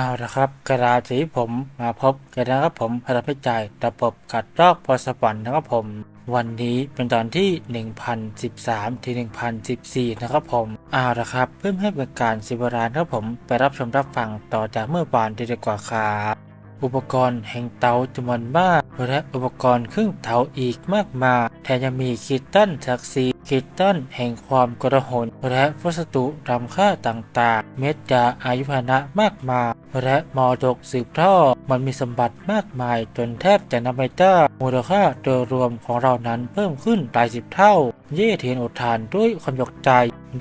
เอาละครับกระดาษที่ผมมาพบกันนะครับผมพลังพิจัยระบบกัดรอกพอสปอนนะครับผม วันนี้เป็นตอนที่ 1013ถึง1014 นะครับผมเอาละครับเพื่อไม่ให้เป็นการสิบรานครับผมไปรับชมรับฟังต่อจากเมื่อวานดีกว่าครับอุปกรณ์แห่งเตาจำนวนมากและอุปกรณ์เครื่องเตาอีกมากมายแถมยังมีคิตตันศักดิ์ศรี คิตตันแห่งความกระหนและวัสดุรำค่าต่างๆ เม็ดยาอายุพนะมากมาย และมอดกสืบทอดมันมีสมบัติมากมายจนแทบจะนับไม่ได้มูลค่าโดยรวมของเรานั้นเพิ่มขึ้นหลายสิบเท่า เย่เทียนอุทานด้วยความยกใจ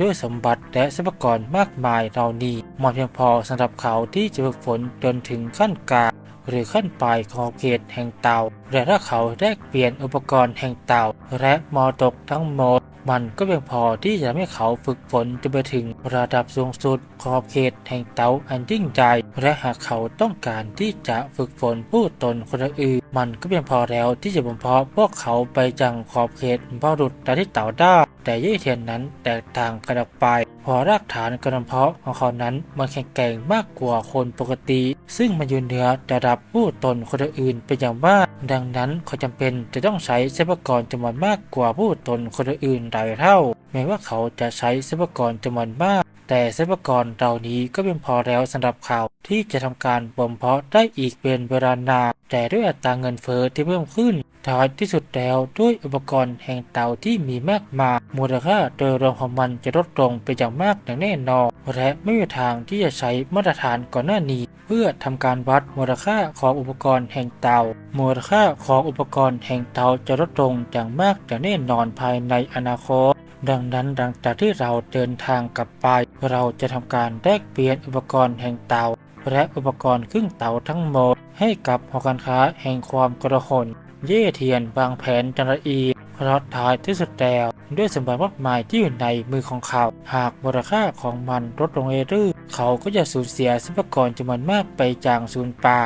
ด้วยสมบัติและทรัพยากรมากมายเหล่านี้เหมาะเพียงพอสำหรับเขาที่จะฝึกฝนจนถึงขั้นกลาง หรือขั้นปลายของเขตแห่งเตา และถ้าเขาแลกเปลี่ยนอุปกรณ์แห่งเตา และมอตกทั้งหมด มันก็เพียงพอที่จะทำให้เขาฝึกฝนจนไปถึงระดับสูงสุดขอบเขตแห่งเตาอันยิ่งใหญ่และหากเขาต้องการที่จะฝึกฝนผู้ตนคนอื่น มันก็เพียงพอแล้วที่จะบ่มเพาะพวกเขาไปจังขอบเขตบรุษแต่ที่เต่าได้แต่เย่เทียนนั้นแตกต่างกันออกไป พอรากฐานกระเพาะของเขานั้นมันแข็งแกร่งมากกว่าคนปกติ ซึ่งมันอยู่เหนือระดับผู้ตนคนอื่นเป็นอย่างมาก ดังนั้นเขาจำเป็นจะต้องใช้ทรัพยากรจำนวนมากกว่าผู้ตนคนอื่นหลายเท่า แม้ว่าเขาจะใช้ทรัพยากรจำนวนมาก แต่ทรัพยากรเหล่านี้ก็เพียงพอแล้วสำหรับเขาที่จะทำการบ่มเพาะได้อีกเป็นเวลานานแต่ด้วยอัตราเงินเฟ้อที่เพิ่มขึ้นท้ายที่สุดแล้วด้วยอุปกรณ์แห่งเตาที่มีมากมายมูลค่าโดยรวมของมันจะลดลงไปอย่างมากอย่างแน่นอน และไม่มีทางที่จะใช้มาตรฐานก่อนหน้านี้ เพื่อทำการวัดมูลค่าของอุปกรณ์แห่งเตา มูลค่าของอุปกรณ์แห่งเตาจะลดลงอย่างมากอย่างแน่นอนภายในอนาคตดังนั้นหลังจากที่เราเดินทางกลับไป เราจะทำการแลกเปลี่ยนอุปกรณ์แห่งเตา และอุปกรณ์ครึ่งเตาทั้งหมด ให้กับหอการค้าแห่งความกระหนเย่เทียนวางแผนจันละอี เพราะท้ายที่สุดแล้วด้วยสมบัติมากมายที่อยู่ในมือของเขา หากมูลค่าของมันลดลงเรื่อยๆเขาก็จะสูญเสียทรัพยากรจำนวนมากไปจากสูญเปล่า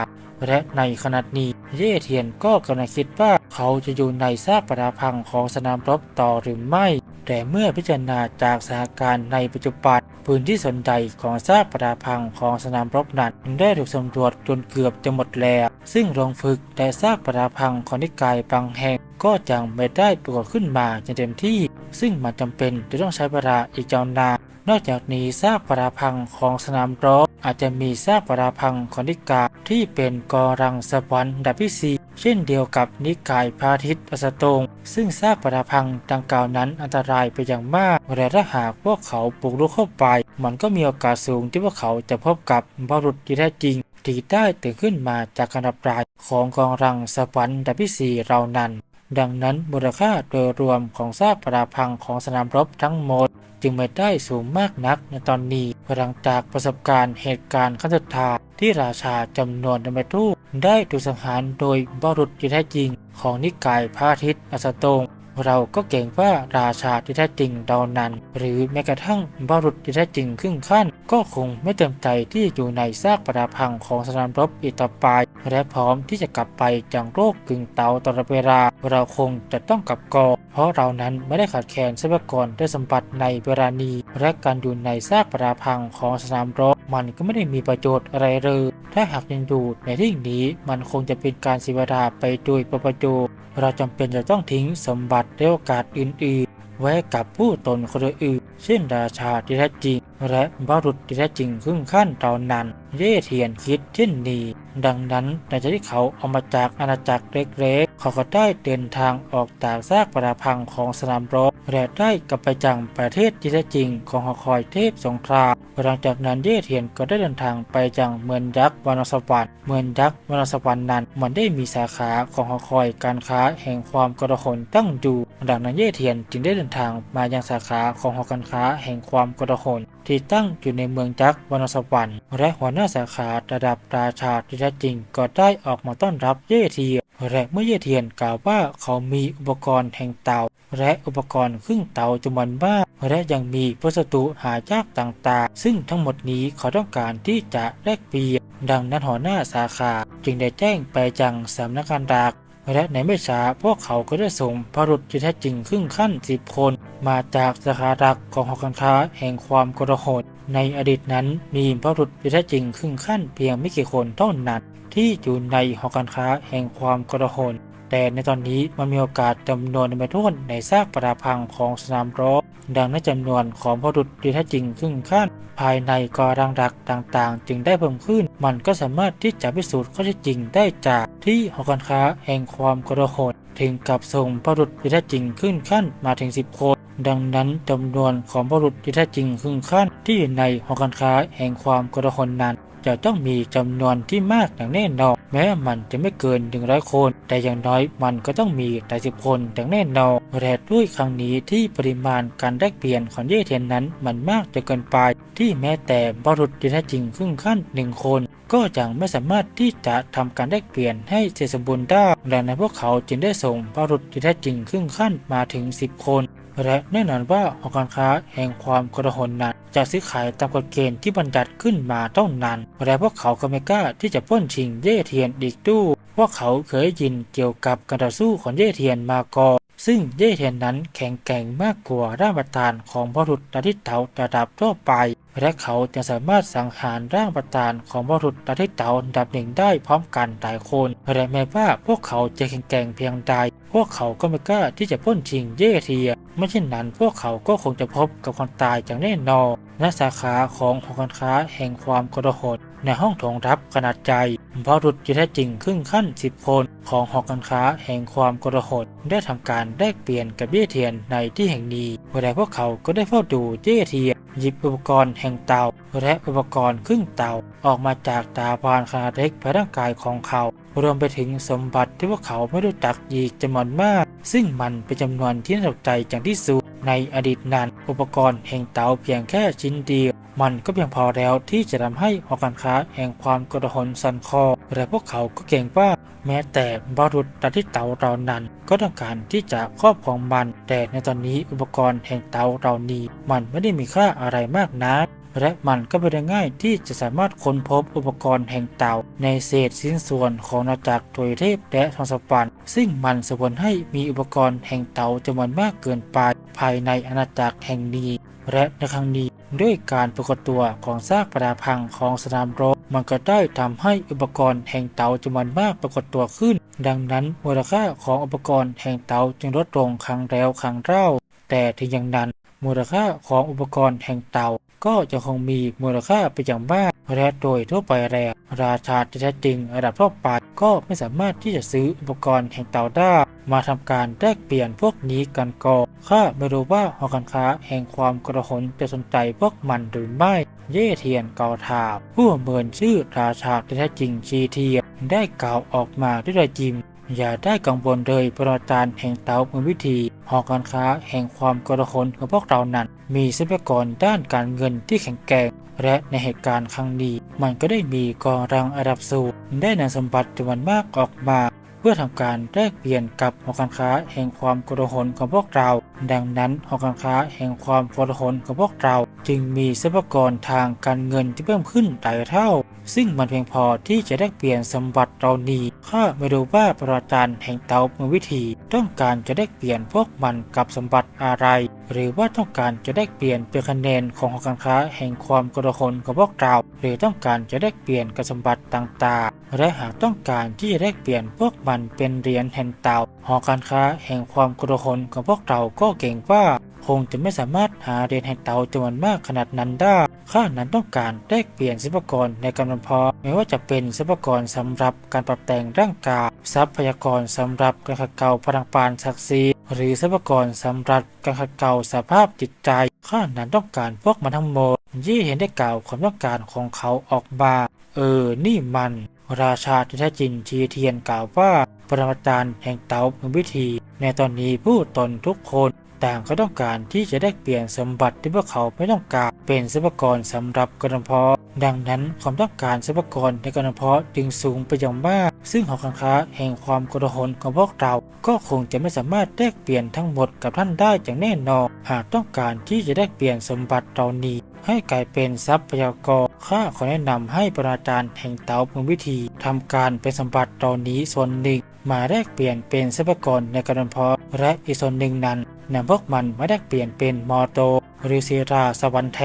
และในขณะนี้เย่เทียนก็กำลังคิดว่าเขาจะอยู่ในซากปรักพังของสนามรบต่อหรือไม่ แต่เมื่อพิจารณาจากสถานการณ์ในปัจจุบัน พื้นที่สนใจของซากปราพังของสนามรบนั้นได้ถูกสำรวจจนเกือบจะหมดแล้ว ซึ่งโรงฝึกและซากปราพังของนิกายบางแห่งก็ยังไม่ได้ปรากฏขึ้นมาอย่างเต็มที่ ซึ่งมันจำเป็นจะต้องใช้เวลาอีกยาวนาน นอกจากนี้ซากปราพังของสนามรบอาจจะมีซากปราพังของนิกายที่เป็นกอรังสวรรค์ดับที่สี่เช่นเดียวกับนิกายพระอาทิตย์อสตง ซึ่งซากปราพังดังกล่าวนั้นอันตรายไปอย่างมากและถ้าหากพวกเขาปลุกรุกเข้าไป มันก็มีโอกาสสูงที่พวกเขาจะพบกับบรุษที่แท้จริงที่ได้ตื่นขึ้นมาจากการดับรายของกองรังสวรรค์ดับที่สี่เหล่านั้น ดังนั้นมูลค่าโดยรวมของซากปราพังของสนามรบทั้งหมด จึงไม่ได้สูงมากนักในตอนนี้หลังจากประสบการณ์เหตุการณ์ขั้นสุดท้ายที่ราชาจำนวนดมทูตได้ถูกสังหารโดยบรุษที่แท้จริง ของนิกายพระอาทิตย์อสตง เราก็เก่งว่าราชาที่แท้จริงเรานั้นหรือแม้กระทั่งบรุษที่แท้จริงครึ่งขั้น ก็คงไม่เต็มใจที่จะอยู่ในซากปราพังของสนามรบอีกต่อไป และพร้อมที่จะกลับไปจากโลกกึ่งเตาตลอดเวลา เราคงจะต้องกลับกองเพราะเรานั้นไม่ได้ขาดแคลนทรัพยากรและสมบัติในเวลานี้และการอยู่ในซากปราพังของสนามรบ มันก็ไม่ได้มีประโยชน์อะไรเลยถ้าหากยังอยู่ในที่นี้มันคงจะเป็นการเสียเวลาไปโดยประโยชน์เราจำเป็นจะต้องทิ้งสมบัติและโอกาสอื่นๆ ไว้กับผู้ตนคนอื่นเช่นราชาที่แท้จริง และบรุษที่แท้จริงครึ่งขั้นตอนนั้น เย่เทียนคิดเช่นนี้ดังนั้นหลังจที่เขาออกมาจากอาณาจักรเล็กๆ เขาก็ได้เดินทางออกจากซากปราพังของสนามรบ และได้กลับไปจังประเทศที่แท้จริงของหอคอยเทพสงครามหลังจากนั้นเย่เทียนก็ได้เดินทางไปจังเมืองยักษ์วานสวรรค์เมืองยักษ์วานสวรรค์นั้นมันได้มีสาขาของหอคอยการค้าแห่งความกระหนตั้งอยู่ดังนั้นเย่เทียนจึงได้เดินทางมายังสาขาของหอการค้าแห่งความกระหนที่ตั้งอยู่ในเมืองยักษ์วานสวรรค์และหัวหน้าสาขาระดับราชาที่แท้จริงก็ได้ออกมาต้อนรับเย่เทียนและเมื่อเย่เทียนกล่าวว่าเขามีอุปกรณ์แห่งเตา และอุปกรณ์ครึ่งเตาจำนวนมากและยังมีวัสดุหายากต่างๆ ซึ่งทั้งหมดนี้เขาต้องการที่จะแลกเปลี่ยนดังนั้นหัวหน้าสาขาจึงได้แจ้งไปยังสำนักงานดักและในไม่ช้าพวกเขาก็ได้ส่งพรุษที่แท้จริงครึ่งขั้นสิบคน มาจากสาขาดักของหอการค้าแห่งความกระหดในอดีตนั้นมีพระบุรุษที่แท้จริงครึ่งขั้นเพียงไม่กี่คนเท่านั้นที่อยู่ในหอการค้าแห่งความกระหน แต่ในตอนนี้มันมีโอกาสจำนวนไม่ถ้วนในซากปราพังของสนามรบดังนั้นจำนวนของพระบุรุษที่แท้จริงครึ่งขั้นภายในกอรังดักต่างๆ จึงได้เพิ่มขึ้น มันก็สามารถที่จะพิสูจน์ข้อเท็จจริงได้จากที่หอการค้าแห่งความกระหนถึงกับส่งพระบุรุษที่แท้จริงขึ้นขั้นมาถึง 10 คน ดังนั้นจำนวนของพระบุรุษที่แท้จริงครึ่งขั้นที่อยู่ในหอการค้าแห่งความกระหนนั้น จะต้องมีจำนวนที่มากอย่างแน่นอน แม้มันจะไม่เกิน 100 คน แต่อย่างน้อยมันก็ต้องมีแต่สิบคนอย่างแน่นอนและด้วยครั้งนี้ที่ปริมาณการแลกเปลี่ยนของเย่เทียนนั้นมันมากจนเกินไป ที่แม้แต่บรุษที่แท้จริงครึ่งขั้นหนึ่งคน ก็ยังไม่สามารถที่จะทำการแลกเปลี่ยนให้เสร็จสมบูรณ์ได้ดังนั้นพวกเขาจึงได้ส่งบรุษที่แท้จริงครึ่งขั้นมาถึง 10 คน และแน่นอนว่าหอการค้าแห่งความกระหนนั้นจะซื้อขายตามกฎเกณฑ์ที่บัญญัติขึ้นมาเท่านั้น และพวกเขาก็ไม่กล้าที่จะป้นชิงเย่เทียนอีกตู้พวกเขาเคยยินเกี่ยวกับการต่อสู้ของเย่เทียนมาก่อน ซึ่งเย่เทียนนั้นแข็งแกร่งมากกว่าร่างประธานของพระรุษดาทิเตาระดับทั่วไปและเขาจะสามารถสังหารร่างประธานของพระรุษดาทิเตาระดับหนึ่งได้พร้อมกันหลายคนและแม้ว่าพวกเขาจะแข็งแกร่งเพียงใด พวกเขาก็ไม่กล้าที่จะปล้นชิงเย่เทียนไม่เช่นนั้นพวกเขาก็คงจะพบกับความตายอย่างแน่นอนณสาขาของหอการค้าแห่งความกระหด ในห้องโถงรับขนาดใหญ่พระรุษที่แท้จริงครึ่งขั้นสิบคนของหอการค้าแห่งความกระหดได้ทำการแลกเปลี่ยนกับเย่เทียนในที่แห่งนี้และพวกเขาก็ได้เฝ้าดูเย่เทียนหยิบอุปกรณ์แห่งเตาและอุปกรณ์ครึ่งเตาออกมาจากตาบานขนาดเล็กภายร่างกายของเขา รวมไปถึงสมบัติที่พวกเขาไม่รู้จักอีกจำนวนมาก ซึ่งมันเป็นจำนวนที่น่าตกใจอย่างที่สุดในอดีตนั้นอุปกรณ์แห่งเตาเพียงแค่ชิ้นเดียว มันก็เพียงพอแล้วที่จะทำให้หอการค้าแห่งความกระหนสันคอ และพวกเขาก็เก่งว่าแม้แต่บารุษดัที่เตาเรานั้น ก็ต้องการที่จะครอบครองมัน แต่ในตอนนี้อุปกรณ์แห่งเตาเรานี้มันไม่ได้มีค่าอะไรมากนักและมันก็เป็นได้ง่ายที่จะสามารถค้นพบอุปกรณ์แห่งเต่า ในเศษชิ้นส่วนของนาจักรถวยเทพและทองสปันซึ่งมันสมควรให้มีอุปกรณ์แห่งเต่าจำนวนมากเกินไปภายในอาณาจักรแห่งนี้ และในครั้งนี้ด้วยการปรากฏตัวของซากปราพังของสนามรบมันก็ได้ทำให้อุปกรณ์แห่งเต่าจำนวนมากปรากฏตัวขึ้น ดังนั้นมูลค่าของอุปกรณ์แห่งเต่าจึงลดลงครั้งแล้วครั้งเล่า แต่ถึงอย่างนั้นมูลค่าของอุปกรณ์แห่งเต่า ก็จะคงมีมูลค่าเป็นอย่างมากและโดยทั่วไปแล้วราชาที่แท้จริงระดับทั่วไปก็ไม่สามารถที่จะซื้ออุปกรณ์แห่งเต่าได้มาทำการแลกเปลี่ยนพวกนี้กันก่อนข้าไม่รู้ว่าหอการค้าแห่งความกระหนจะสนใจพวกมันหรือไม่ เย่เทียนเกาถามผู้เมินชื่อราชาที่แท้จริงชีเทียนได้กล่าวออกมาด้วยรอยยิ้ม อย่าได้กังวลเลยปราจารย์แห่งเตามือวิธี หอการค้าแห่งความกระหนของพวกเรานั้น มีทรัพยากรด้านการเงินที่แข็งแกร่ง และในเหตุการณ์ครั้งนี้ มันก็ได้มีกองรังอาดับสูงได้นำสมบัติจำนวนมากออกมา เพื่อทำการแลกเปลี่ยนกับหอการค้าแห่งความกระหนของพวกเรา ดังนั้นหอการค้าแห่งความกระหนของพวกเรา จึงมีทรัพยากรทางการเงินที่เพิ่มขึ้นหลายเท่า ซึ่งมันเพียงพอที่จะแลกเปลี่ยนสมบัติเรานี้ข้าไม่รู้ว่าปราจารย์แห่งเตามือวิธี ต้องการจะแลกเปลี่ยนพวกมันกับสมบัติอะไร หรือว่าต้องการจะแลกเปลี่ยนเป็นคะแนนของหอการค้าแห่งความกระหนของพวกเรา หรือต้องการจะแลกเปลี่ยนกับสมบัติต่างๆ และหากต้องการที่จะแลกเปลี่ยนพวกมันเป็นเหรียญแห่งเตาหอการค้าแห่งความกระหนของพวกเราก็เก่งว่า คงจะไม่สามารถหาเหรียญแห่งเตาจำนวนมากขนาดนั้นได้ ข้านั้นต้องการแลกเปลี่ยนทรัพยากรในกำลังพอไม่ว่าจะเป็นทรัพยากรสำหรับการปรับแต่งร่างกายทรัพยากรสำหรับการขัดเกลาพลังปานศักดิ์ศรีหรือทรัพยากรสำหรับการขัดเกลาสภาพจิตใจ ข้านั้นต้องการพวกมันทั้งหมดยี่เห็นได้กล่าวความต้องการของเขาออกมาเออ นี่มัน ราชาที่แท้จริงชีเทียนกล่าวว่าปรมาจารย์แห่งเตาเป็นวิธี ในตอนนี้ผู้ตนทุกคน ต่างก็ต้องการที่จะได้เปลี่ยนสมบัติที่พวกเขาไม่ต้องการเป็นทรัพยากรสำหรับการเพาะดังนั้นความต้องการทรัพยากรในการเพาะจึงสูงไปอย่างมาก ซึ่งหอการค้าแห่งความกระหนของพวกเรา ก็คงจะไม่สามารถแลกเปลี่ยนทั้งหมดกับท่านได้อย่างแน่นอนหากต้องการที่จะได้เปลี่ยนสมบัติเหล่านี้ให้กลายเป็นทรัพยากรข้าขอแนะนำให้ประอาจารย์แห่งเตาพึงวิธีทำการเป็นสมบัติเหล่านี้ส่วนหนึ่ง มาแลกเปลี่ยนเป็นทรัพยากรในการเพาะและอีกส่วนหนึ่งนั้น นำพวกมันมาแลกเปลี่ยนเป็นมอโต หรือซีราสวรรค์แท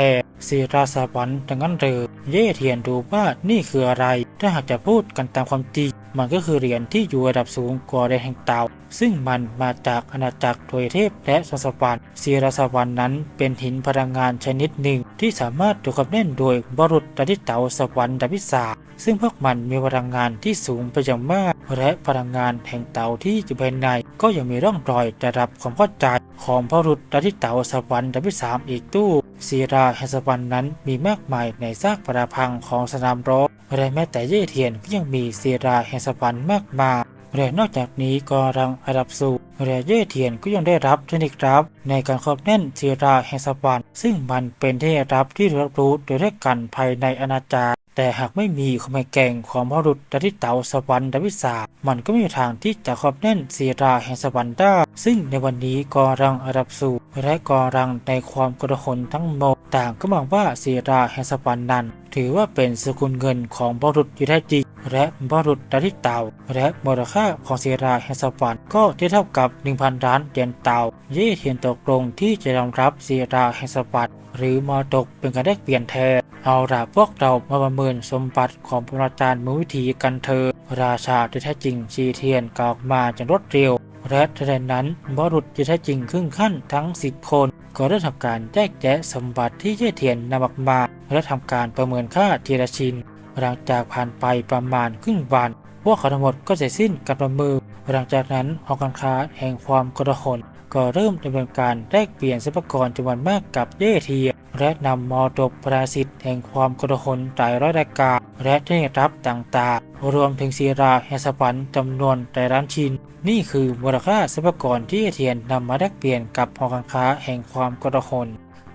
ซีราสวรรค์ดังนั้นเลยเย่เทียนดูว่านี่คืออะไร ถ้าหากจะพูดกันตามความจริง มันก็คือเหรียญที่อยู่ระดับสูงกว่าแดนแห่งเตา ซึ่งมันมาจากอาณาจักรโดยเทพและสสวรรค์สีรสวรรค์นั้นเป็นหินพลังงานชนิดหนึ่ง ที่สามารถถูกกำเน่นโดยบรุษดาที่เตาสวรรค์ดาพิสาซึ่งพวกมันมีพลังงานที่สูงไปอย่างมาก และพลังงานแห่งเตาที่อยู่ภายในก็ยังมีร่องรอยระดับความเข้าใจของพระรุษดาที่เตาสวรรค์ดาพิสามอีกตู้ศีราแห่งสวรรค์นั้นมีมากมายในซากปราพังของสนามรบและแม้แต่เย่เทียนก็ยังมีศีราแห่งสวรรค์มากมายและนอกจากนี้ก็รังอาดับสูและเย่เทียนก็ยังได้รับเทคนิครับ ในการครอบแน่นศีราแห่งสวรรค์ซึ่งมันเป็นเทคนิครับที่รับรู้โดยเรียกกันภายในอาณาจักรแต่หากไม่มีความแข็งแกร่งของพระรุษดาที่เต่าสวรรค์ดวิสา มันก็ไม่มีทางที่จะครอบแน่นศีราแห่งสวรรค์ได้ ซึ่งในวันนี้กอรังอาดับสูและกอรังในความกระหนทั้งหมดต่างก็มองว่าศีราแห่งสวรรค์นั้น ถือว่าเป็นสกุลเงินของบรุษอยู่แท้จริง และบรุษดาที่เตา และมูลค่าของศีราแห่งสวรรค์ก็เทียบเท่ากับ 1,000 ล้านเหรียญเตาเย่เทียนตกลงที่จะยอมรับศีราแห่งสวรรค์หรือมอตกเป็นการแลกเปลี่ยนแทนเอาละพวกเรามาประเมินสมบัติของพระอาจารย์มือวิธีกันเถอะราชาที่แท้จริงชีเทียนกล่าวมาอย่างรวดเร็วและทันใดนั้นบรุษที่แท้จริงครึ่งขั้นทั้งสิบคนก็ได้ทำการแยกแยะสมบัติที่เย่เทียนนำออกมาและทำการประเมินค่าทีละชิ้น หลังจากผ่านไปประมาณครึ่งวัน พวกเขาทั้งหมดก็เสร็จสิ้นการประมินหลังจากนั้นหอการค้าแห่งความกระหนก็เริ่มดำเนินการแลกเปลี่ยนทรัพยากรจำนวนมากกับเย่เทีย และนำมอดกปราสิทธิ์แห่งความกระหนหลายร้อยรายการและเทครับต่างๆ รวมถึงศีราแห่งสวรรค์จำนวนหลายล้านชิ้นนี่คือมูลค่าทรัพยากรที่เย่เทียนนำมาแลกเปลี่ยนกับหอการค้าแห่งความกระหน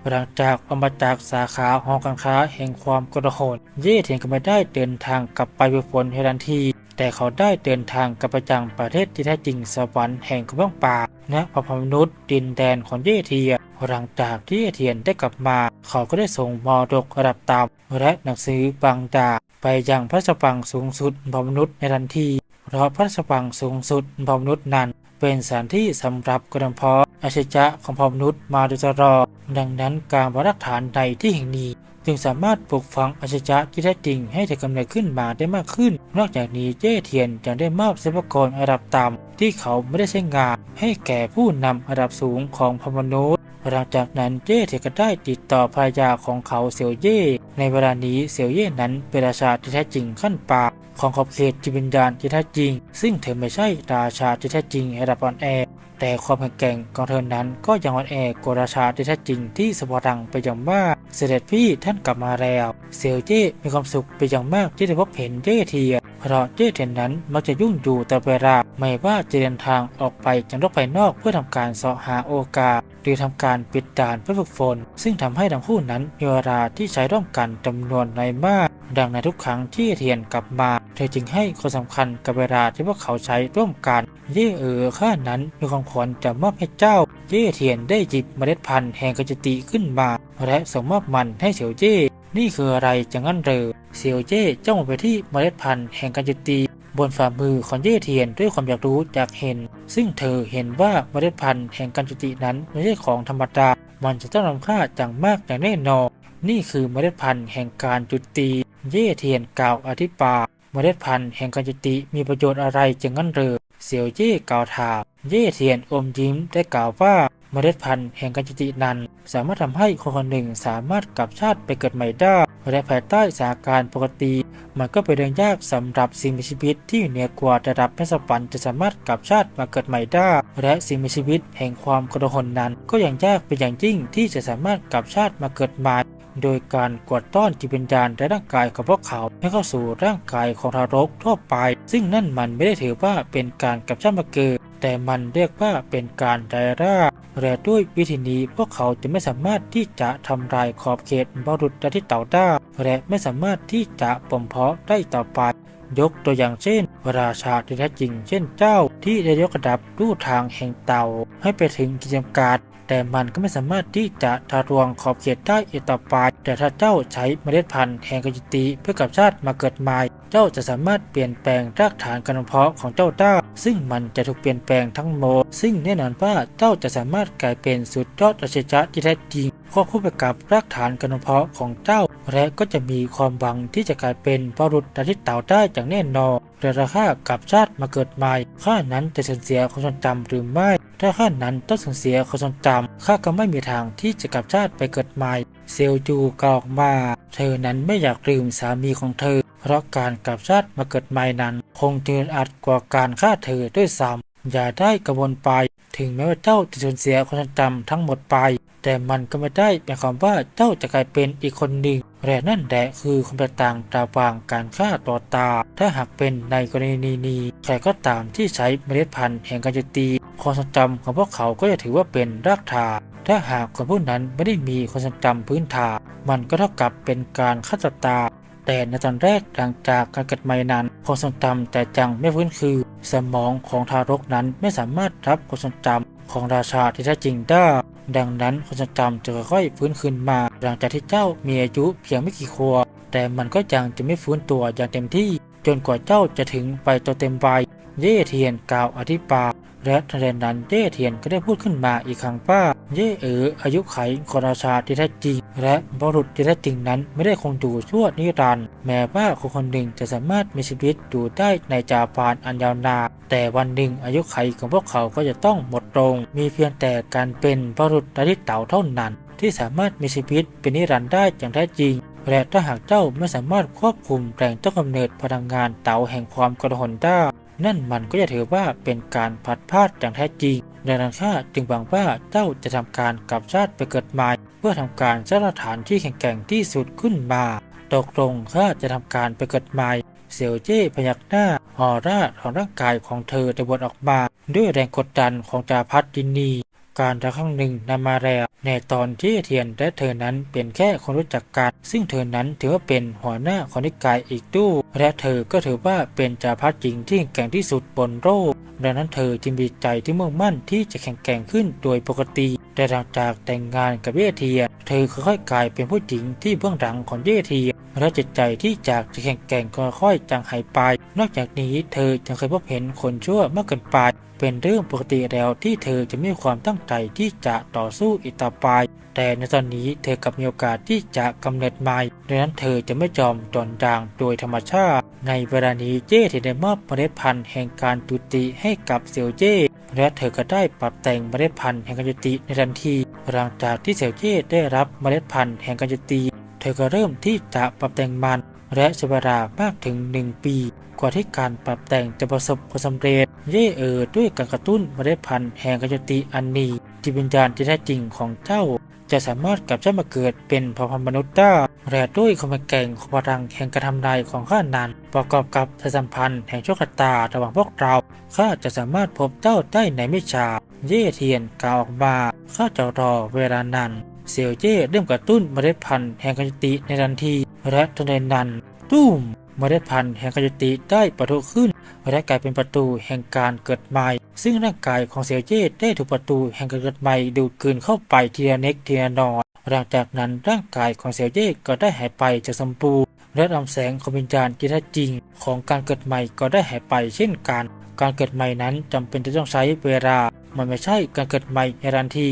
หลังจากออกมาจากสาขาหอการค้าแห่งความกระหนเย่เทียนก็ไม่ได้เดินทางกลับไปเพื่อผลในทันที แต่เขาได้เดินทางกลับไปยังประเทศที่แท้จริงสวรรค์แห่งกำลังป่าณพระพมนุษย์ดินแดนของเย่เทียหลังจากที่เย่เทียนได้กลับมา เขาก็ได้ส่งมอดกระดับต่ำและหนังสือบางดาไปยังพระราชวังสูงสุดพระมนุษย์ในทันทีเพราะพระราชวังสูงสุดพระมนุษย์นั้น เป็นสถานที่สำหรับกระเพาะ อาชญะของพมนุษย์มาโดยตลอดดังนั้นการบรักฐานใดที่แห่งนี้ จึงสามารถปลูกฝังอาชญะที่แท้จริงให้ถือกำเนิดขึ้นมาได้มากขึ้น นอกจากนี้เจ้เทียนยังได้มอบทรัพยากรระดับต่ำที่เขาไม่ได้ใช้งาน ให้แก่ผู้นำระดับสูงของพมนุษย์ หลังจากนั้นเจ้เทียนก็ได้ติดต่อภรรยาของเขาเสี่ยวเย่ ในเวลานี้เสี่ยวเย่นั้นเป็นราชาที่แท้จริงขั้นปากของขอบเขตจิตวิญญาณที่แท้จริง ซึ่งเธอไม่ใช่ราชาที่แท้จริงระดับอ่อนแอแต่ความแข็งแกร่งของเธอนั้นก็ยังอ่อนแอกว่าราชาที่แท้จริงที่สวรังไปอย่างมากเสด็จพี่ท่านกลับมาแล้วเซียวเจ้มีความสุขไปอย่างมากที่ได้พบเห็นเจ้เทียเพราะเจ้เทียนนั้นมักจะยุ่งอยู่ตลอดเวลาไม่ว่าจะเดินทางออกไปจากโลกภายนอกเพื่อทำการเสาะหาโอกาส หรือทำการปิดด่านเพื่อฝึกฝน ซึ่งทำให้ทั้งคู่นั้นมีเวลาที่ใช้ร่วมกันจำนวนน้อยมาก ดังในทุกครั้งที่เทียนกลับมา เธอจึงให้ความสำคัญกับเวลาที่พวกเขาใช้ร่วมกันเย่เออข้านั้นมีความขวัญจะมอบให้เจ้า เย่เทียนได้หยิบเมล็ดพันธุ์แห่งกจติขึ้นมา และส่งมอบมันให้เสี่ยวเจ้นี่คืออะไรจังงั้นเรอเสี่ยวเจ้จ้องไปที่เมล็ดพันธุ์แห่งกจจติ บนฝ่ามือของเย่เทียนด้วยความอยากรู้อยากเห็น ซึ่งเธอเห็นว่าเมล็ดพันธุ์แห่งกัจจตินั้นไม่ใช่ของธรรมดา มันจะต้องนำค่าอย่างมากอย่างแน่นอน นี่คือเมล็ดพันธุ์แห่งการจุตีเย่เทียนกล่าวอธิบายเมล็ดพันธุ์แห่งการจุติมีประโยชน์อะไรจังงั้นเรอเสี่ยวเย่กล่าวถาม เย่เทียนอมยิ้มได้กล่าวว่า เมล็ดพันธุ์แห่งการจุตินั้น สามารถทำให้คนคนหนึ่งสามารถกลับชาติไปเกิดใหม่ได้และภายใต้สถานการณ์ปกติ มันก็เป็นเรื่องยากสำหรับสิ่งมีชีวิตที่อยู่เหนือกว่าระดับแม่สวรรค์จะสามารถกลับชาติมาเกิดใหม่ได้ และสิ่งมีชีวิตแห่งความกระหนนั้น ก็ยังยากเป็นอย่างยิ่งที่จะสามารถกลับชาติมาเกิดใหม่โดยการกดต้อนจิตวิญญาณและร่างกายของพวกเขาให้เข้าสู่ร่างกายของทารกทั่วไป ซึ่งนั่นมันไม่ได้ถือว่าเป็นการกลับชาติมาเกิด แต่มันเรียกว่าเป็นการไดร่าและด้วยวิธีนี้พวกเขาจะไม่สามารถที่จะทำลายขอบเขตบรุษที่เต่าได้และไม่สามารถที่จะปมเพาะได้ต่อไปยกตัวอย่างเช่น ราชาที่แท้จริงเช่นเจ้าที่ได้ยกระดับรูทางแห่งเต่าให้ไปถึงกิจการ แต่มันก็ไม่สามารถที่จะทะลวงขอบเขตได้อีกต่อไปแต่ถ้าเจ้าใช้เมล็ดพันธุ์แห่งกจิติเพื่อกับชาติมาเกิดใหม่ เจ้าจะสามารถเปลี่ยนแปลงรากฐานการเพาะของเจ้าได้ซึ่งมันจะถูกเปลี่ยนแปลงทั้งหมดซึ่งแน่นอนว่าเจ้าจะสามารถกลายเป็นสุดยอดราชจที่แท้จริง ควบคู่ไปกับรากฐานกำเนิดเพาะของเจ้า และก็จะมีความหวังที่จะกลายเป็นปรุษดาทิตเต่าได้อย่างแน่นอนแต่ราคากับชาติมาเกิดใหม่ข้านั้นจะสูญเสียความทรงจำหรือไม่ ถ้าข้านั้นต้องสูญเสียความทรงจำข้าก็ไม่มีทางที่จะกลับชาติไปเกิดใหม่ เซลจูกล่าวอกมา เธอนั้นไม่อยากลืมสามีของเธอ เพราะการกลับชาติมาเกิดใหม่นั้น คงจืดอัดกว่าการฆ่าเธอด้วยซ้ำอย่าได้กระวนไป ถึงแม้ว่าเจ้าจะสูญเสียความทรงจำทั้งหมดไป แต่มันก็ไม่ได้หมายความว่าเจ้าจะกลายเป็นอีกคนหนึ่งและนั่นแหละคือความแตกต่างระหว่างการฆ่าต่อตา ถ้าหากเป็นในกรณีนี้ใครก็ตามที่ใช้เมล็ดพันธุ์แห่งการโจมตีความทรงจำของพวกเขาก็จะถือว่าเป็นรากฐานถ้าหากคนผู้นั้นไม่ได้มีความทรงจำพื้นฐานมันก็เท่ากับเป็นการฆ่าตตา แต่ในตอนแรกหลังจากการเกิดใหม่นั้นความทรงจำแต่จังไม่ฟื้นคือ สมองของทารกนั้นไม่สามารถรับความทรงจำของราชาที่แท้จริงได้ ดังนั้นความทรงจำจะค่อยๆฟื้นคืนมา หลังจากที่เจ้ามีอายุเพียงไม่กี่ขวบแต่มันก็ยังจะไม่ฟื้นตัวอย่างเต็มที่ จนกว่าเจ้าจะถึงไปตัวเต็มวัยเย่เทียนกล่าวอธิบาย และทันดนั้นเย่เทียนก็ได้พูดขึ้นมาอีกครั้งว่าเย่เอ๋ออายุไขของราชาที่แท้จริง และบรุษที่แท้จริงนั้นไม่ได้คงอยู่ชั่วนิรันดร์แม้ว่าคนคนหนึ่งจะสามารถมีชีวิตอยู่ได้ในจาพานอันยาวนานแต่วันหนึ่งอายุไขของพวกเขาก็จะต้องหมดลง มีเพียงแต่การเป็นบรุษดาริเต่าเท่านั้น ที่สามารถมีชีวิตเป็นนิรันดร์ได้อย่างแท้จริงและถ้าหากเจ้าไม่สามารถควบคุมแรงต้นกำเนิดพลังงานเต่าแห่งความกระหนได้ นั่นมันก็จะถือว่าเป็นการพัดพลาดอย่างแท้จริงดังนั้นข้าจึงหวังว่าเจ้าจะทำการกลับชาติไปเกิดใหม่เพื่อทำการสร้างฐานที่แข็งแกร่งที่สุดขึ้นมาตกลงข้าจะทำการไปเกิดใหม่เสี่ยวเจ้พยักหน้าหอร่าของร่างกายของเธอได้บดออกมาด้วยแรงกดดันของจาพัดดินี การละครั้งหนึ่งนำมาแล้ว ในตอนที่เทียนและเธอนั้นเป็นแค่คนรู้จักกัน ซึ่งเธอนั้นถือว่าเป็นหัวหน้าของนิกายอีกด้วยและเธอก็ถือว่าเป็นจาพัดหญิงที่แข็งที่สุดบนโลกดังนั้นเธอจึงมีใจที่มุ่งมั่นที่จะแข็งแกร่งขึ้นโดยปกติ แต่หลังจากแต่งงานกับเยเทียนเธอค่อยๆกลายเป็นผู้หญิงที่เบื้องหลังของเยเทียนและจิตใจที่จากจะแข็งแกร่งก็ค่อยจางหายไป นอกจากนี้เธอยังเคยพบเห็นคนชั่วมากเกินไป เป็นเรื่องปกติแล้วที่เธอจะมีความตั้งใจที่จะต่อสู้อีกต่อไป แต่ในตอนนี้เธอกลับมีโอกาสที่จะกำเนิดใหม่ดังนั้นเธอจะไม่จอมจนด่างโดยธรรมชาติ ในเวลานี้เจ้ที่ได้มอบเมล็ดพันธุ์แห่งการจุติให้กับเซียวเจ้และเธอก็ได้ปรับแต่งเมล็ดพันธุ์แห่งการจุติในทันทีหลังจากที่เซียวเจ้ได้รับเมล็ดพันธุ์แห่งการจุติ เธอก็เริ่มที่จะปรับแต่งมันและใช้เวลามากถึง 1 ปี ว่าที่การปรับแต่งจะประสบความสำเร็จเย่เออด้วยการกระตุ้นเมล็ดพันธุ์แห่งการจุติอันนี้จิตวิญญาณที่แท้จริงของเจ้า จะสามารถกลับชาติมาเกิดเป็นเผ่าพันมนุษย์ได้และด้วยความแก่งของพลังแห่งการทำนายของข้านั้น ประกอบกับสายสัมพันธ์แห่งโชคชะตาระหว่างพวกเราข้าจะสามารถพบเจ้าได้ในไม่ช้าเย่เทียนกล่าวออกมาข้าจะรอเวลานั้นเซียวเจ้เริ่มกระตุ้นเมล็ดพันธุ์แห่งการจุติในทันทีและทันใดนั้นตุ้ม เมล็ดพันธุ์แห่งการจุติได้ปะทุขึ้นและกลายเป็นประตูแห่งการเกิดใหม่ ซึ่งร่างกายของเซียเจ้ได้ถูกประตูแห่งการเกิดใหม่ดูดกลืนเข้าไปทีละเล็กทีละนอยหลังจากนั้นร่างกายของเซียเจ้ก็ได้หายไปจากสมบูรณ์และลำแสงของวิญญาณที่แท้จริง ของการเกิดใหม่ก็ได้หายไปเช่นกัน การเกิดใหม่นั้นจำเป็นจะต้องใช้เวลา มันไม่ใช่การเกิดใหม่ในทันที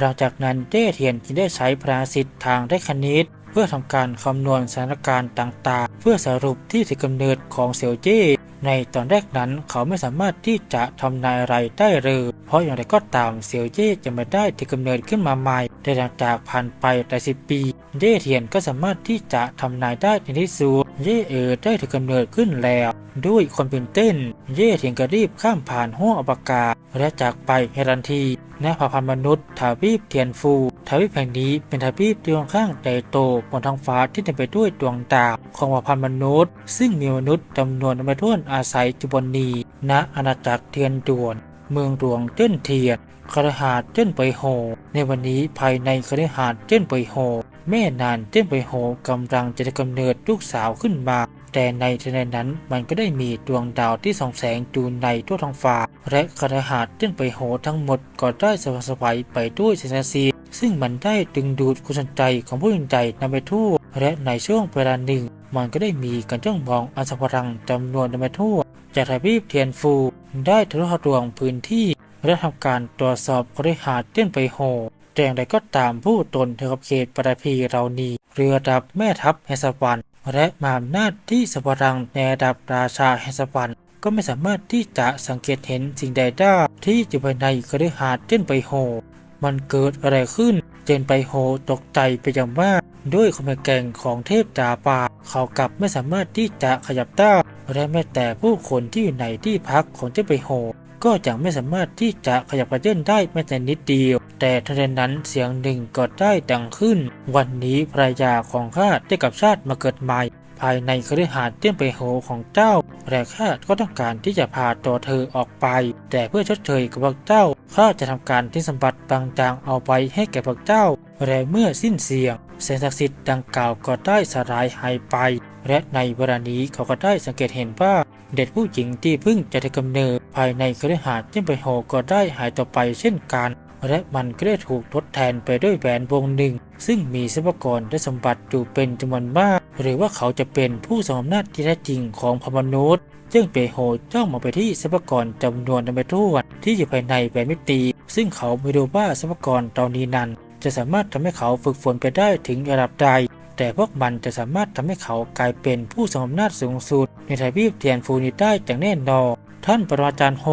หลังจากนั้นเจ้เทียนจึงได้ใช้พลาสิทธิ์ทางได้คณิต เพื่อทำการคำนวณสถานการณ์ต่างๆ เพื่อสรุปที่ที่กำเนิดของเซียวเจ้ในตอนแรกนั้นเขาไม่สามารถที่จะทำนายอะไรได้เลย เพราะอย่างไรก็ตามเซียวเย่จะไม่ได้ที่กำเนิดขึ้นมาใหม่แต่หลังจากผ่านไปหลายสิบปี เย่เทียนก็สามารถที่จะทำนายได้ในที่สุดเย่เออได้ที่กำเนิดขึ้นแล้ว ด้วยความตื่นเต้น เย่เทียนก็รีบข้ามผ่านห้วงอวกาศและจากไปในทันทีณเผ่าพันมนุษย์ทวีปเทียนฟู ทวีปแห่งนี้เป็นทวีปที่ค่อนข้างใหญ่โตบนท้องฟ้าที่เต็มไปด้วยดวงดาวของเผ่าพันมนุษย์ ซึ่งมีมนุษย์จำนวนไม่ถ้วนอาศัยจุบนนีณอาณาจักรเทียนด่วน เมืองหลวงเจิ้นเทียนคฤหาสน์เจิ้นไปโฮ ในวันนี้ภายในคฤหาสน์เจิ้นไปโฮ แม่นานเจิ้นไปโฮกำลังจะได้กำเนิดลูกสาวขึ้นมาแต่ในทันใดนั้นมันก็ได้มีดวงดาวที่ส่องแสงจูนในทั่วท้องฟ้า และคฤหาสน์เจิ้นไปโฮทั้งหมดก็ได้สว่างสวัยไปด้วยแสงสี ซึ่งมันได้ดึงดูดความสนใจของผู้สนใจนำไปทั่ว และในช่วงเวลาหนึ่ง มันก็ได้มีการจ้องมองอันสัพลังจำนวนนำไปทั่ว จากทวีปเทียนฟู ได้ทะลุทะลวงพื้นที่และทำการตรวจสอบคฤหาสน์เต้นไปโฮแต่อย่างไรก็ตามผู้ตนเทวเขตปฐพีเรานีเรือดับแม่ทัพแห่งสวรรค์และมหาอำนาจที่สวรังในระดับราชาแห่งสวรรค์ก็ไม่สามารถที่จะสังเกตเห็นสิ่งใดได้ที่อยู่ภายในคฤหาสน์เจนไปโฮ มันเกิดอะไรขึ้น เจนไปโฮตกใจไปอย่างมาก ด้วยความแกร่งของเทพจาป่า เขากลับไม่สามารถที่จะขยับได้และแม้แต่ผู้คนที่อยู่ในที่พักของเจนไปโฮก็ยังไม่สามารถที่จะขยับกระเดื่อนได้แม้แต่นิดเดียว แต่ทันใดนั้นเสียงหนึ่งก็ได้ดังขึ้น วันนี้ภรรยาของข้าได้กับชาติมาเกิดใหม่ ภายในคฤหาสน์เตี้ยนไปโหของเจ้า และข้าก็ต้องการที่จะพาตัวเธอออกไป แต่เพื่อชดเชยกับพวกเจ้าข้าจะทำการทิ้งสมบัติบางอย่างเอาไปให้แก่พวกเจ้าและเมื่อสิ้นเสียงแสงศักดิ์สิทธิ์ดังกล่าวก็ได้สลายหายไป และในเวลานี้เขาก็ได้สังเกตเห็นว่าเด็กผู้หญิงที่เพิ่งจะได้กำเนิดภายในคฤหาสน์เตี้ยนไปโหก็ได้หายตัวไปเช่นกัน และมันก็ได้ถูกทดแทนไปด้วยแหวนวงหนึ่ง ซึ่งมีทรัพยากรและสมบัติอยู่เป็นจำนวนมาก หรือว่าเขาจะเป็นผู้ทรงอำนาจที่แท้จริงของพมนุษย์จึงเปโฮจ้องมองไปที่ทรัพยากรจำนวนนับไม่ถ้วนที่อยู่ภายในแหวนมิตรีซึ่งเขาไม่รู้ว่าทรัพยากรตอนนี้นั้น จะสามารถทำให้เขาฝึกฝนไปได้ถึงระดับใดแต่พวกมันจะสามารถทำให้เขากลายเป็นผู้ทรงอำนาจสูงสุด ในทวีปเทียนฟูนี้ได้อย่างแน่นอน ท่านปรมาจารย์โฮ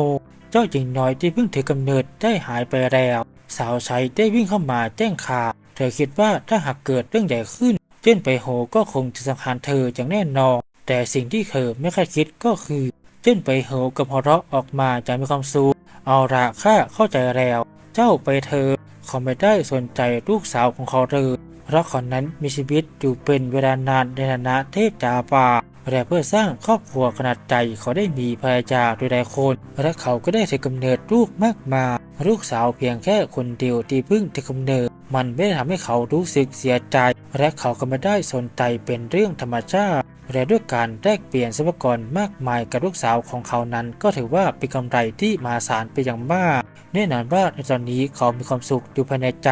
เจ้าหญิงน้อยที่เพิ่งถือกำเนิดได้หายไปแล้ว สาวใช้ได้วิ่งเข้ามาแจ้งข่าวเธอคิดว่าถ้าหากเกิดเรื่องใหญ่ขึ้น เจิ้นไปโหก็คงจะสังหารเธออย่างแน่นอน แต่สิ่งที่เธอไม่คาดคิดก็คือเจิ้นไปโหกับหัวเราะออกมาจากมีความสุขเอาละข้าเข้าใจแล้ว เจ้าไปเธอเขาไม่ได้สนใจลูกสาวของเขาเลยเพราะเขานั้นมีชีวิตอยู่เป็นเวลานานในฐานะเทพจาปา และเพื่อสร้างครอบครัวขนาดใหญ่เขาได้มีภรรยาโดยหลายคนและเขาก็ได้ถือกำเนิดลูกมากมายลูกสาวเพียงแค่คนเดียวที่เพิ่งถือกำเนิด มันไม่ได้ทำให้เขารู้สึกเสียใจ และเขาก็ไม่ได้สนใจเป็นเรื่องธรรมชาติและด้วยการแลกเปลี่ยนทรัพยากรมากมายกับลูกสาวของเขานั้น ก็ถือว่าเป็นกำไรที่มาศาลไปอย่างมากแน่นอนว่าในตอนนี้เขามีความสุขอยู่ภายในใจ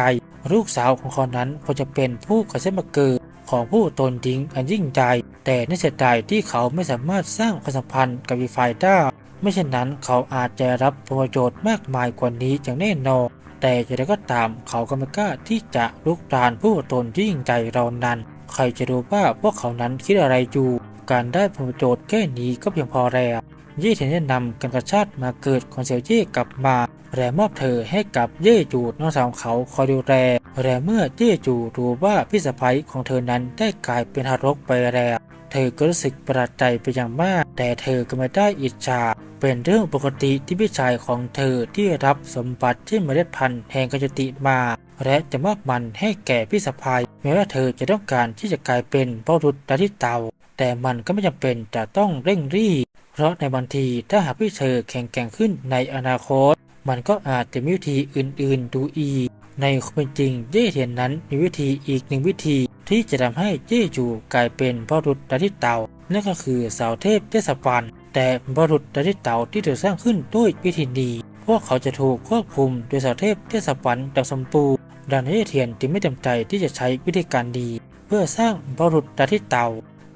ลูกสาวของเขานั้นคงจะเป็นผู้กระเซมาเกิด ของผู้ตนทิ้งอันยิ่งใหญ่แต่น่าเสียดายที่เขาไม่สามารถสร้างความสัมพันธ์กับอีกฝ่ายได้ไม่เช่นนั้นเขาอาจจะรับผลประโยชน์มากมายกว่านี้อย่างแน่นอนแต่อย่างไรก็ตามเขาก็ไม่กล้าที่จะลุกรานผู้ตนที่ยิ่งใหญ่เรานั้น ใครจะรู้ว่าพวกเขานั้นคิดอะไรอยู่ การได้ผลประโยชน์แค่นี้ก็เพียงพอแล้ว ยี่เทียนแนะนำการกระชาติมาเกิดของเสี่ยวเย่กลับมาและมอบเธอให้กับเย่จูน้องสาวเขาคอยดูแลและเมื่อเย่จูรู้ว่าพี่สะใภ้ของเธอนั้นได้กลายเป็นทารกไปแล้วเธอก็รู้สึกประหลาดใจไปอย่างมาก แต่เธอก็ไม่ได้อิจฉา เป็นเรื่องปกติที่พี่ชายของเธอที่รับสมบัติที่เมล็ดพันธุ์แห่งกจติมา และจะมอบมันให้แก่พี่สะใภ้แม้ว่าเธอจะต้องการที่จะกลายเป็นพ่อรุษดาที่เตาแต่มันก็ไม่จำเป็นจะต้องเร่งรีบ เพราะในบางทีถ้าหากพี่เธอแข็งแกร่งขึ้นในอนาคต มันก็อาจจะมีวิธีอื่น ๆ ดูอีก ในความเป็นจริงเย่เทียนนั้นมีวิธีอีกหนึ่งวิธีที่จะทำให้เย่จูกลายเป็นพ่อรุษดาที่เตานั่นก็คือสาวเทพเทศปันแต่พ่อรุษดาที่เตาที่ถูกสร้างขึ้นด้วยวิธีนี้พวกเขาจะถูกควบคุมโดยสาวเทพเทศปันดับสมปูดังนั้นเย่เทียนจึงไม่จำใจที่จะใช้วิธีการดี เพื่อสร้างพ่อรุษดาที่เตา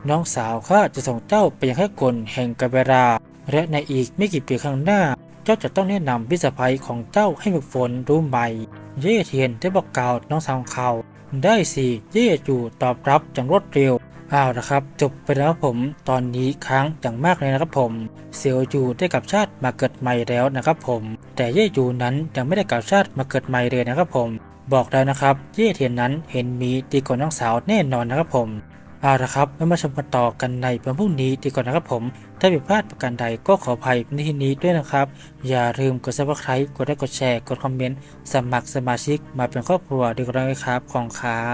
น้องสาวข้าจะส่งเจ้าไปยังแค่กลแห่งกาเวรา และในอีกไม่กี่ปีข้างหน้า เจ้าจะต้องแนะนำพิสภัยของเจ้าให้ฝึกฝนรู้ใหม่ เย่เทียนได้บอกกล่าวน้องสาวของเขา ได้สิเย่จูตอบรับอย่างรวดเร็วอ้าวนะครับ จบไปแล้วผมตอนนี้ค้างอย่างมากเลยนะครับผมเซียวจูได้กลับชาติมาเกิดใหม่แล้วนะครับผม แต่เย่จูนั้นยังไม่ได้กลับชาติมาเกิดใหม่เลยนะครับผม บอกแล้วนะครับ เย่เทียนนั้นเห็นมีตีกว่าน้องสาวแน่นอนนะครับผม เอาละครับแล้วมาชมกันต่อกันในวันพรุ่งนี้ดีกว่อนนะครับผม ถ้าผิดพลาดประการใดก็ขออภัยในที่นี้ด้วยนะครับ อย่าลืมกด subscribe กดไลค์กดแชร์ กดคอมเมนต์ สมัครสมาชิกมาเป็นครอบครัวดีกว่านะครับของครับ